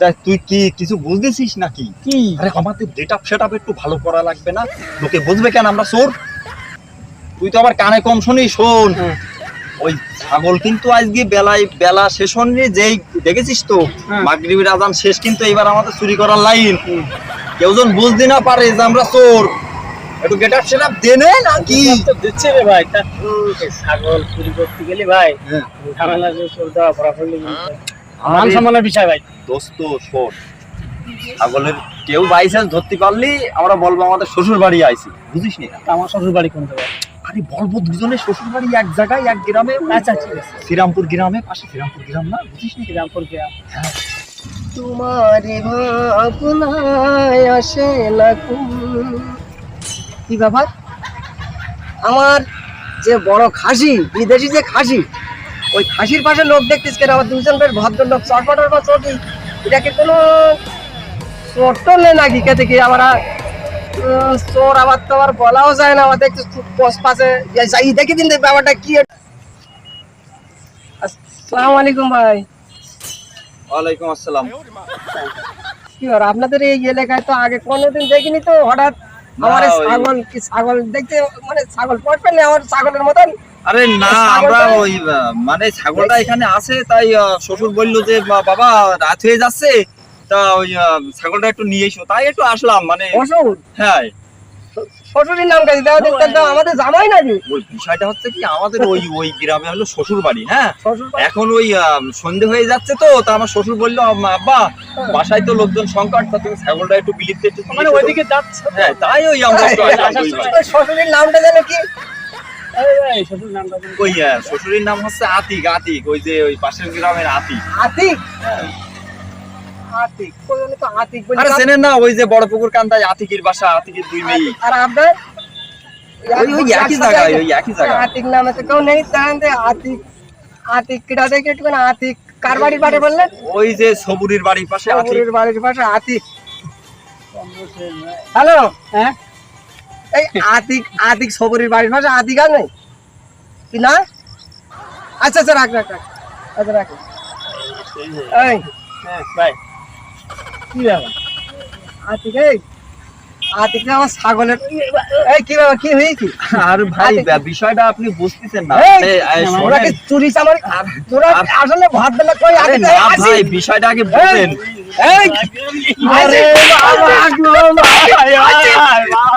তা তুই কি কিছু বুঝতেছিস নাকি? কি? আরে আমাদের ডেটা সেট একটু ভালো করা লাগবে না? লোকে বুঝবে কেন আমরা চোর? তুই তো আবার কানে কম শুনি শোন। হ্যাঁ। ওই ছাগল কিন্তু আজকে বেলায় বেলা শেষ হয়নি যেই দেখেছিস তো? হ্যাঁ। মাগরিবের আজান শেষ কিন্তু এবার আমাদের চুরি করার লাইন কেউ যেন বুঝতে না পারে যে আমরা চোর একটু গেট আপ সেট আপ দেনে নাকি দিচ্ছে রে ভাই। তা ছাগল চুরি করতে গেলে ভাই হ্যাঁ। ঝামেলা চোর দেওয়া পড়া করলে মান সম্মানের বিষয় ভাই। দোস্ত শোন। ছাগলের কেউ বাইচান্স ধরতে পারলি আমরা বলব আমাদের শ্বশুর বাড়ি আইছি। বুঝিস নি? তা আমার শ্বশুর বাড়ি কোনটা ভাই? আরে বলব দুজনে শ্বশুর বাড়ি এক জায়গায় এক গ্রামে। আচ্ছা ঠিক আছে। শ্রীরামপুর গ্রামে পাশে শ্রীরামপুর গ্রাম না? বুঝিস নি? শ্রীরামপুর গ্রাম। তোমারে ভাবনায় আসে না। কি ব্যাপার? আমার যে বড় খাসি বিদেশি যে খাসি ওই খাসির পাশে লোক দেখতিস কেন? আমার দুজন বেশ ভদ্রলোক চটপটার বা চটি? এটা কি কোনো চোর নেই নাকি? খেতে কি আমার চোর আবার তো আবার বলাও যায় না। আমাদের একটু পোস্ট পাশে। যাই দেখি দিন ব্যাপারটা কি আসসালামু আলাইকুম ভাই। ওয়ালাইকুম আসসালাম। কি আর আপনাদের এই এলাকায় তো আগে কোনোদিন দেখিনি তো হঠাৎ আমার ছাগল কি ছাগল দেখতে মানে ছাগল পড়বে না আমার ছাগলের মতন? আরে না আমরা ওই মানে ছাগলটা এখানে আছে তাই শ্বশুর বলল যে বাবা রাত হয়ে যাচ্ছে তা ওই ছাগলটা একটু নিয়ে এসো। তাই একটু আসলাম মানে হ্যাঁ। শ্বশুরের নাম কাজে দেওয়া দেখতেন আমাদের জামাই নাকি? ওই বিষয়টা হচ্ছে কি আমাদের ওই ওই গ্রামে হলো শ্বশুর বাড়ি। হ্যাঁ এখন ওই সন্ধে হয়ে যাচ্ছে তো তা আমার শ্বশুর বলল আব্বা বাসায় তো লোকজন সংকট তা তুমি ছাগলটা একটু বিলিতে একটু মানে ওইদিকে যাচ্ছে। হ্যাঁ তাই ওই আমরা শ্বশুরের নামটা যেন কি? শ্বশুরের নাম হচ্ছে আতিক আতিক ওই যে ওই পাশের গ্রামের আতিক। আতিক? আতিক তো আতিক আরে চেনেন না ওই যে বড় পুকুর কান্দায় আতিকের বাসা আতিকের দুই মেয়ে। আর আপনার ওই ওই একই জায়গায় ওই একই জায়গায়। আতিক নামে তো কেউ নেই আতিক আতিক কিটা দেখে একটু আতিক কার বাড়ির বাড়ি বললেন? ওই যে সবুরির বাড়ির পাশে আতিক। বাড়ির পাশে আতিক। হ্যালো? হ্যাঁ? এই আতিক আতিক সবরির বাড়ির পাশে আতিক আর নেই। কি না? আচ্ছা আচ্ছা রাখ রাখ রাখ। আচ্ছা রাখ। এই। ভাই কি ব্যাপার? আতিক এই। আতিক না আমার ছাগলের এই কি আর ভাই বিষয়টা আপনি বুঝতেছেন না। এই, এ, এ, ওরা কি চুরি চামারি তোরা আসলে ভাত বেলা কই ভাই বিষয়টা আগে বুঝেন। এই। আরে বাবা